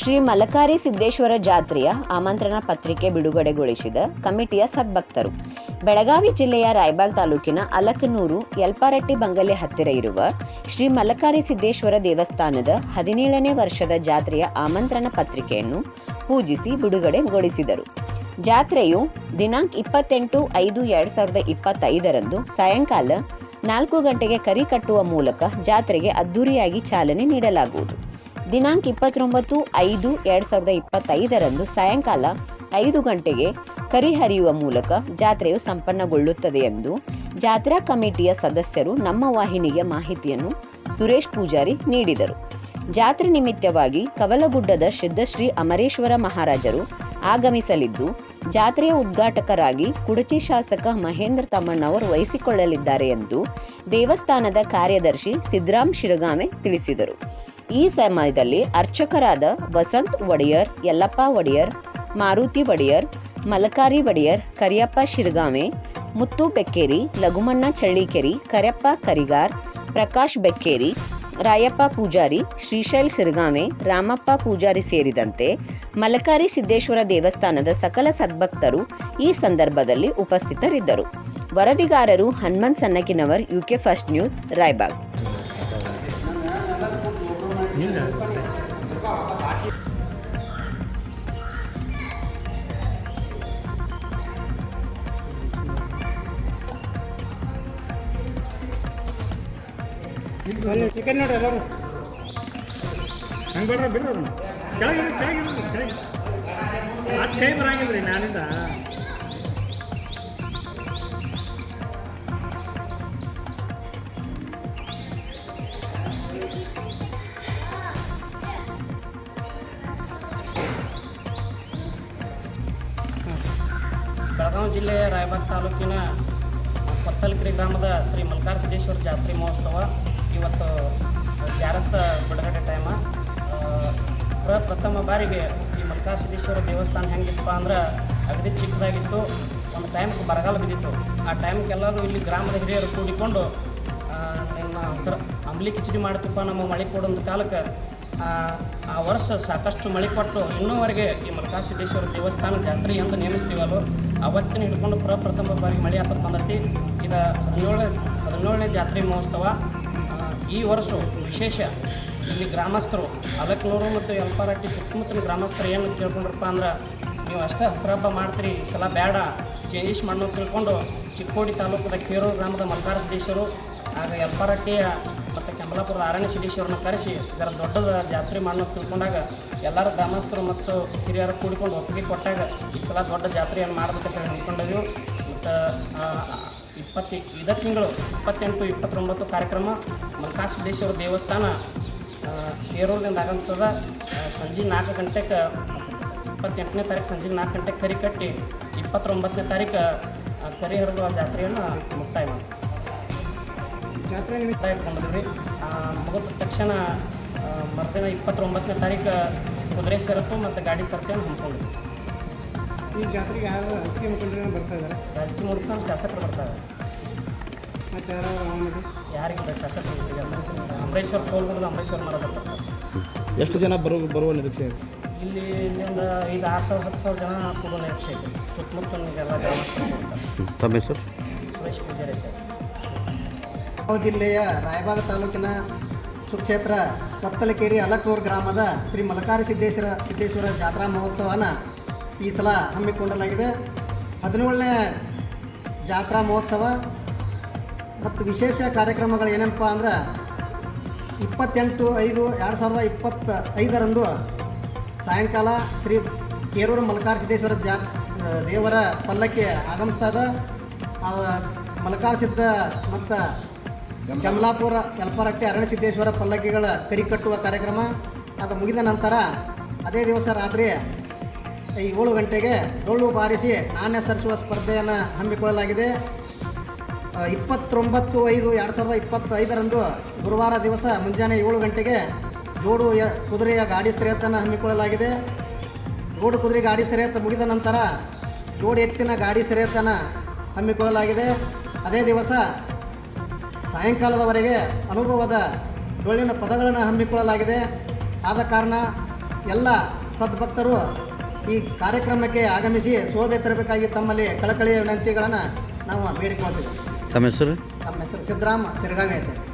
ಶ್ರೀ ಮಲಕಾರಿ ಸಿದ್ದೇಶ್ವರ ಜಾತ್ರೆಯ ಆಮಂತ್ರಣ ಪತ್ರಿಕೆ ಬಿಡುಗಡೆಗೊಳಿಸಿದ ಕಮಿಟಿಯ ಸದ್ಭಕ್ತರು. ಬೆಳಗಾವಿ ಜಿಲ್ಲೆಯ ರಾಯಬಾಗ್ ತಾಲೂಕಿನ ಅಲಕನೂರು ಯಲ್ಪಾರಟ್ಟಿ ಬಂಗಲೆ ಹತ್ತಿರ ಇರುವ ಶ್ರೀ ಮಲಕಾರಿ ಸಿದ್ದೇಶ್ವರ ದೇವಸ್ಥಾನದ ಹದಿನೇಳನೇ ವರ್ಷದ ಜಾತ್ರೆಯ ಆಮಂತ್ರಣ ಪತ್ರಿಕೆಯನ್ನು ಪೂಜಿಸಿ ಬಿಡುಗಡೆಗೊಳಿಸಿದರು. ಜಾತ್ರೆಯು ದಿನಾಂಕ ಇಪ್ಪತ್ತೆಂಟು ಐದು ಎರಡು ಸಾವಿರದ ಇಪ್ಪತ್ತೈದರಂದು ಸಾಯಂಕಾಲ ನಾಲ್ಕು ಗಂಟೆಗೆ ಕರಿ ಕಟ್ಟುವ ಮೂಲಕ ಜಾತ್ರೆಗೆ ಅದ್ದೂರಿಯಾಗಿ ಚಾಲನೆ ನೀಡಲಾಗುವುದು. ದಿನಾಂಕ ಇಪ್ಪತ್ತೊಂಬತ್ತು ಐದು ಎರಡು ಸಾವಿರದ ಇಪ್ಪತ್ತೈದರಂದು ಸಾಯಂಕಾಲ ಐದು ಗಂಟೆಗೆ ಕರಿ ಹರಿಯುವ ಮೂಲಕ ಜಾತ್ರೆಯು ಸಂಪನ್ನಗೊಳ್ಳುತ್ತದೆ ಎಂದು ಜಾತ್ರಾ ಕಮಿಟಿಯ ಸದಸ್ಯರು ನಮ್ಮ ವಾಹಿನಿಗೆ ಮಾಹಿತಿಯನ್ನು ಸುರೇಶ್ ಪೂಜಾರಿ ನೀಡಿದರು. ಜಾತ್ರೆ ನಿಮಿತ್ತವಾಗಿ ಕವಲಗುಡ್ಡದ ಸಿದ್ಧಶ್ರೀ ಅಮರೇಶ್ವರ ಮಹಾರಾಜರು ಆಗಮಿಸಲಿದ್ದು, ಜಾತ್ರೆಯ ಉದ್ಘಾಟಕರಾಗಿ ಕುಡಚಿ ಶಾಸಕ ಮಹೇಂದ್ರ ತಮ್ಮಣ್ಣವರು ವಹಿಸಿಕೊಳ್ಳಲಿದ್ದಾರೆ ಎಂದು ದೇವಸ್ಥಾನದ ಕಾರ್ಯದರ್ಶಿ ಸಿದ್ದರಾಮ್ ಶಿರಗಾಮೆ ತಿಳಿಸಿದರು. ಈ ಸಮಯದಲ್ಲಿ ಅರ್ಚಕರಾದ ವಸಂತ್ ಒಡೆಯರ್, ಯಲ್ಲಪ್ಪ ಒಡೆಯರ್, ಮಾರುತಿ ಒಡೆಯರ್ ಮಲಕಾರಿ ಒಡೆಯರ್, ಕರಿಯಪ್ಪ ಶಿರ್ಗಾವೆ, ಮುತ್ತು ಬೆಕ್ಕೇರಿ, ಲಘುಮಣ್ಣ ಚಳ್ಳಿಕೆರಿ, ಕರಿಯಪ್ಪ ಕರಿಗಾರ್, ಪ್ರಕಾಶ್ ಬೆಕ್ಕೇರಿ, ರಾಯಪ್ಪ ಪೂಜಾರಿ, ಶ್ರೀಶೈಲ್ ಶಿರಗಾವೆ, ರಾಮಪ್ಪ ಪೂಜಾರಿ ಸೇರಿದಂತೆ ಮಲಕಾರಿ ಸಿದ್ದೇಶ್ವರ ದೇವಸ್ಥಾನದ ಸಕಲ ಸದ್ಭಕ್ತರು ಈ ಸಂದರ್ಭದಲ್ಲಿ ಉಪಸ್ಥಿತರಿದ್ದರು. ವರದಿಗಾರರು Hanumant Sannakinavar, UK first news, Raybag. Chicken ನೋಡ್ರಿ ಎಲ್ಲರೂ ಹಂಗೆ ಬೇಡ್ರ ಬಿಡ್ರಿ ಅವ್ರನ್ನ ಕೆಳಗೆ ಇಳಿ, ಕೆಳಗೆ ಇಳಿ, ಕೆಳಗೆ ಅದು ಕೈ ಬರಂಗಿಲ್ಲ ರೀ ನಾನಿಂದ ಬೆಳಗಾವಿ ಜಿಲ್ಲೆಯ ರಾಯಬಾಗ್ ತಾಲೂಕಿನ ಕೊತ್ತಲ್ಕೆರೆ ಗ್ರಾಮದ ಶ್ರೀ ಮಲ್ಕಾರ ಸಿದ್ದೇಶ್ವರ ಜಾತ್ರೆ ಮಹೋತ್ಸವ. ಇವತ್ತು ಜಾರತ್ತ ಬಿಡುಗಡೆ ಟೈಮ ಪ್ರಪ್ರಥಮ ಬಾರಿಗೆ ಈ ಮಲ್ಕಾರ ಸಿದ್ದೇಶ್ವರ ದೇವಸ್ಥಾನ ಹೆಂಗಿತ್ತಪ್ಪ ಅಂದ್ರೆ ಅಗದಿ ಚಿಕ್ಕದಾಗಿತ್ತು. ಒಂದು ಟೈಮ್ಗೆ ಬರಗಾಲ ಬಿದ್ದಿತ್ತು. ಆ ಟೈಮ್ಗೆಲ್ಲರೂ ಇಲ್ಲಿ ಗ್ರಾಮದ ಹಿರಿಯರು ಕೂಡಿಕೊಂಡು ನಿಮ್ಮ ಅಂಬ್ಲಿ ಕಿಚಡಿ ಮಾಡ್ತಪ್ಪ ನಮ್ಮ ಮಳೆ ಕೊಡೋಂಥ ಕಾಲಕ್ಕೆ ಆ, ವರ್ಷ ಸಾಕಷ್ಟು ಮಳೆ ಕೊಟ್ಟು ಇನ್ನೂವರೆಗೆ ಈ ಮಲ್ಕಾರ ಸಿದ್ದೇಶ್ವರ ದೇವಸ್ಥಾನ ಜಾತ್ರೆ ಎಂದು ನೇಮಿಸ್ತೀವಲ್ಲೋ ಅವತ್ತಿನ ಹಿಡ್ಕೊಂಡು ಪ್ರಪ್ರಥಮ ಬಾರಿಗೆ ಮಳೆ ಹಾಕೋದು ಬಂದೈತಿ. ಇದು ಹದಿನೇಳನೇ ಹದಿನೇಳನೇ ಜಾತ್ರೆ ಮಹೋತ್ಸವ. ಈ ವರ್ಷ ವಿಶೇಷ ಇಲ್ಲಿ ಗ್ರಾಮಸ್ಥರು, ಅಲಕ್ನೂರು ಮತ್ತು ಯಲ್ಪಾರಟ್ಟಿ ಸುತ್ತಮುತ್ತಲಿನ ಗ್ರಾಮಸ್ಥರು ಏನು ಕೇಳ್ಕೊಂಡ್ರಪ್ಪ ಅಂದ್ರೆ, ನೀವು ಅಷ್ಟೇ ಹಸ್ರಬ್ಬ ಮಾಡ್ತೀರಿ, ಈ ಸಲ ಬೇಡ. ಚೇಂಜಸ್ ಮಾಡೋ ತಿಳ್ಕೊಂಡು ಚಿಕ್ಕೋಡಿ ತಾಲೂಕದ ಕೇರೂರು ಗ್ರಾಮದ ಮಲ್ಕಾರ ಸಿದ್ದೇಶ್ವರು ಆಗ ಯಲ್ಪಾರಟ್ಟಿಯ ಮತ್ತು ಕಮಲಾಪುರದ ಆರಣ್ಯ ಸಿದ್ದೇಶ್ವರನ್ನ ಕರೆಸಿ ಇದರ ದೊಡ್ಡದ ಜಾತ್ರೆ ಮಾಡೋ ತಿಳ್ಕೊಂಡಾಗ ಎಲ್ಲರ ಗ್ರಾಮಸ್ಥರು ಮತ್ತು ಹಿರಿಯರು ಕೂಡಿಕೊಂಡು ಒಪ್ಪಿಗೆ ಕೊಟ್ಟಾಗ ಈ ಸಲ ದೊಡ್ಡ ಜಾತ್ರೆಯನ್ನು ಮಾಡಬೇಕಂತ ಹೇಳಿ ಅಂದ್ಕೊಂಡೇವು ಮತ್ತು ಇಪ್ಪತ್ತು, ಇದೇ ತಿಂಗಳು ಇಪ್ಪತ್ತೆಂಟು, ಇಪ್ಪತ್ತೊಂಬತ್ತು ಕಾರ್ಯಕ್ರಮ ಮಲ್ಕಾ ಸಿದ್ದೇಶ್ವರ ದೇವಸ್ಥಾನ ಕೇರೂರಿನಿಂದ ಆಗಂತದ ಸಂಜೆ ನಾಲ್ಕು ಗಂಟೆಗೆ ಇಪ್ಪತ್ತೆಂಟನೇ ತಾರೀಕು ಸಂಜೆ ನಾಲ್ಕು ಗಂಟೆಗೆ ಕರಿ ಕಟ್ಟಿ ಇಪ್ಪತ್ತೊಂಬತ್ತನೇ ತಾರೀಕು ಕರಿ ಹರಿದು ಜಾತ್ರೆಯನ್ನು ಮುಕ್ತಾಯ ಮಾಡಿ ಜಾತ್ರೆ ಮುಕ್ತಾಯ ಇಟ್ಕೊಂಡಿದ್ವಿ ಮುಗಿದ ತಕ್ಷಣ ಮರುದಿನ ಇಪ್ಪತ್ತೊಂಬತ್ತನೇ ತಾರೀಕು ಕುದುರೆ ಸರಕು ಮತ್ತು ಗಾಡಿ ಸರಕನ್ನು ಹಮ್ಮಿಕೊಂಡಿದ್ವಿ ಈ ಜಾತ್ರೆಗೆ ಯಾರು ರಾಜಕೀಯ ಮುಖಂಡರು ಬರ್ತಾ ಇದ್ದಾರೆ? ರಾಜಕೀಯ ಮುಖಂಡರು ಶಾಸಕರು ಬರ್ತಾರೆ ಮತ್ತು ಯಾರು ಆಮೇಲೆ ಯಾರಿಗೆ ಶಾಸಕರು. ಅಂಬರೀಶ್ವರ್ ಕೋಲ್ಗುಡದ ಅಂಬರೀಶ್ವರ್ ಮರದ ಬರ್ತಾರೆ ಎಷ್ಟು ಜನ ಬರೋ ಬರುವ ನಿರೀಕ್ಷೆ ಇದೆ? ಇಲ್ಲಿ ಇಲ್ಲಿಂದ ಐದು ಆರು ಸಾವಿರ ಹತ್ತು ಸಾವಿರ ಜನ ಕೊಡೋ ನಿರೀಕ್ಷೆ ಇದೆ. ಸುತ್ತಮುತ್ತ ತಮ್ಮ ಹೆಸರು? ಸುರೇಶ್ ಪೂಜಾರಿ ಜಿಲ್ಲೆಯ ರಾಯಬಾಗ ತಾಲೂಕಿನ ಸುಕ್ಷೇತ್ರ ಕತ್ತಲಕೇರಿ ಅಲಕ್ನೂರು ಗ್ರಾಮದ ಶ್ರೀ ಮಲಕಾರಿ ಸಿದ್ದೇಶ್ವರ ಸಿದ್ದೇಶ್ವರ ಜಾತ್ರಾ ಮಹೋತ್ಸವನ ಈ ಸಲ ಹಮ್ಮಿಕೊಳ್ಳಲಾಗಿದೆ ಹದಿನೇಳನೇ ಜಾತ್ರಾ ಮಹೋತ್ಸವ ಮತ್ತು ವಿಶೇಷ ಕಾರ್ಯಕ್ರಮಗಳು ಏನಪ್ಪ ಅಂದ್ರೆ ಇಪ್ಪತ್ತೆಂಟು ಐದು ಎರಡು ಸಾವಿರದ ಇಪ್ಪತ್ತ ಐದರಂದು ಸಾಯಂಕಾಲ ಶ್ರೀ ಕೇರೂರು ಮಲಕಾರ ಸಿದ್ದೇಶ್ವರ ಜಾ, ದೇವರ ಪಲ್ಲಕ್ಕಿ ಆಗಮಿಸ್ತದ ಮಲಕಾರ ಸಿದ್ಧ ಮತ್ತು ಕಮಲಾಪುರ ಕೆಲ್ಪರಟ್ಟಿ ಅರಣ್ಯ ಸಿದ್ದೇಶ್ವರ ಪಲ್ಲಕ್ಕಿಗಳ ಕರಿ ಕಟ್ಟುವ ಕಾರ್ಯಕ್ರಮ ಅದು ಮುಗಿದ ನಂತರ ಅದೇ ದಿವಸ ರಾತ್ರಿ ಏಳು ಗಂಟೆಗೆ ಡೊಳ್ಳು ಬಾರಿಸಿ ನಾಣ್ಯ ಸರಿಸುವ ಸ್ಪರ್ಧೆಯನ್ನು ಹಮ್ಮಿಕೊಳ್ಳಲಾಗಿದೆ. ಇಪ್ಪತ್ತೊಂಬತ್ತು ಐದು ಎರಡು ಸಾವಿರದ ಇಪ್ಪತ್ತೈದರಂದು ಗುರುವಾರ ದಿವಸ ಮುಂಜಾನೆ ಏಳು ಗಂಟೆಗೆ ಜೋಡು ಕುದುರೆಯ ಗಾಡಿ ಸರಿಯತ್ತನ್ನು ಹಮ್ಮಿಕೊಳ್ಳಲಾಗಿದೆ. ಜೋಡು ಕುದುರೆ ಗಾಡಿ ಸರೇತ ಮುಗಿದ ನಂತರ ಜೋಡು ಎತ್ತಿನ ಗಾಡಿ ಸರಿಯತ್ತನ್ನು ಹಮ್ಮಿಕೊಳ್ಳಲಾಗಿದೆ. ಅದೇ ದಿವಸ ಸಾಯಂಕಾಲದವರೆಗೆ ಅನುಭವದ ಡೊಳ್ಳಿನ ಪದಗಳನ್ನು ಹಮ್ಮಿಕೊಳ್ಳಲಾಗಿದೆ. ಆದ ಕಾರಣ ಎಲ್ಲ ಸದ್ಭಕ್ತರು ಈ ಕಾರ್ಯಕ್ರಮಕ್ಕೆ ಆಗಮಿಸಿ ಶೋಭೆ ತರಬೇಕಾಗಿ ತಮ್ಮಲ್ಲಿ ಕಳಕಳಿಯ ವಿನಂತಿಗಳನ್ನು ನಾವು ಬೇಡಿಕೊಳ್ತೀವಿ. ತಮ್ಮ ಹೆಸರು? ತಮ್ಮ ಹೆಸರು ಸಿದ್ದರಾಮ ಸಿರಗಾವಿ ಅಂತ